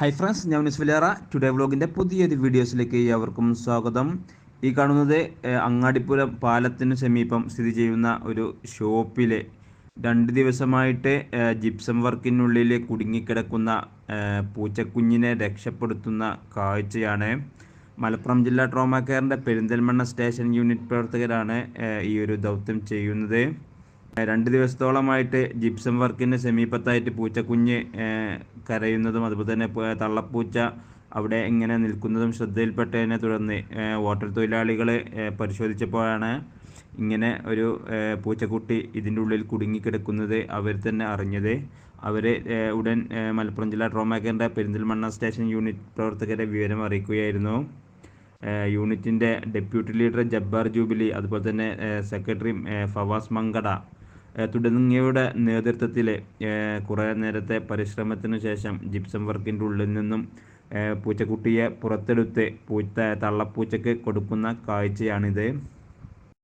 Hi friends ഞാൻ നിസ്ഫിലേറ today വ്ലോഗിന്റെ പുതിയൊരു വീഡിയോസിലേക്ക് ഏവർക്കും സ്വാഗതം. ഈ കാണുന്നത് അങ്ങാടിപ്പുരം പാലത്തിന് സമീപം സ്ഥിതി ചെയ്യുന്ന ഒരു ഷോപ്പിലെ രണ്ട് ദിവസമായിട്ട് ജിപ്സം വർക്കിനുള്ളിൽ കുടുങ്ങിക്കിടക്കുന്ന പൂച്ചക്കുഞ്ഞിനെ രക്ഷപ്പെടുത്തുന്ന കാഴ്ചയാണ്. മലപ്പുറം ജില്ലാ ട്രോമ കെയറിന്റെ പെരിന്തൽമണ്ണ സ്റ്റേഷൻ യൂണിറ്റ് പ്രവർത്തകരാണ് ഈ ഒരു ദൗത്യം ചെയ്യുന്നത്. രണ്ട് ദിവസത്തോളമായിട്ട് ജിപ്സം വർക്കിന് സമീപത്തായിട്ട് പൂച്ചക്കുഞ്ഞ് കരയുന്നതും അതുപോലെ തന്നെ തള്ളപ്പൂച്ച അവിടെ ഇങ്ങനെ നിൽക്കുന്നതും ശ്രദ്ധയിൽപ്പെട്ടതിനെ തുടർന്ന് വാട്ടർ തൊഴിലാളികൾ പരിശോധിച്ചപ്പോഴാണ് ഇങ്ങനെ ഒരു പൂച്ചക്കുട്ടി ഇതിന്റെ ഉള്ളിൽ കുടുങ്ങിക്കിടക്കുന്നത് അവർ തന്നെ അറിഞ്ഞത്. അവർ ഉടൻ മലപ്പുറം ജില്ലാ ട്രോമാക്കറിന്റെ പെരിന്തൽമണ്ണ സ്റ്റേഷൻ യൂണിറ്റ് പ്രവർത്തകരെ വിവരം അറിയിക്കുകയായിരുന്നു. യൂണിറ്റിന്റെ ഡെപ്യൂട്ടി ലീഡർ ജബ്ബാർ ജൂബിലി അതുപോലെ തന്നെ സെക്രട്ടറി ഫവാസ് മങ്കട ഏഹ് നേതൃത്വത്തിലെ കുറേ നേരത്തെ പരിശ്രമത്തിനു ശേഷം ജിപ്സം വർക്കിന്റെ ഉള്ളിൽ നിന്നും പൂച്ചക്കുട്ടിയെ പുറത്തെടുത്ത് പൂച്ച തള്ളപ്പൂച്ചയ്ക്ക് കൊടുക്കുന്ന കാഴ്ചയാണിത്.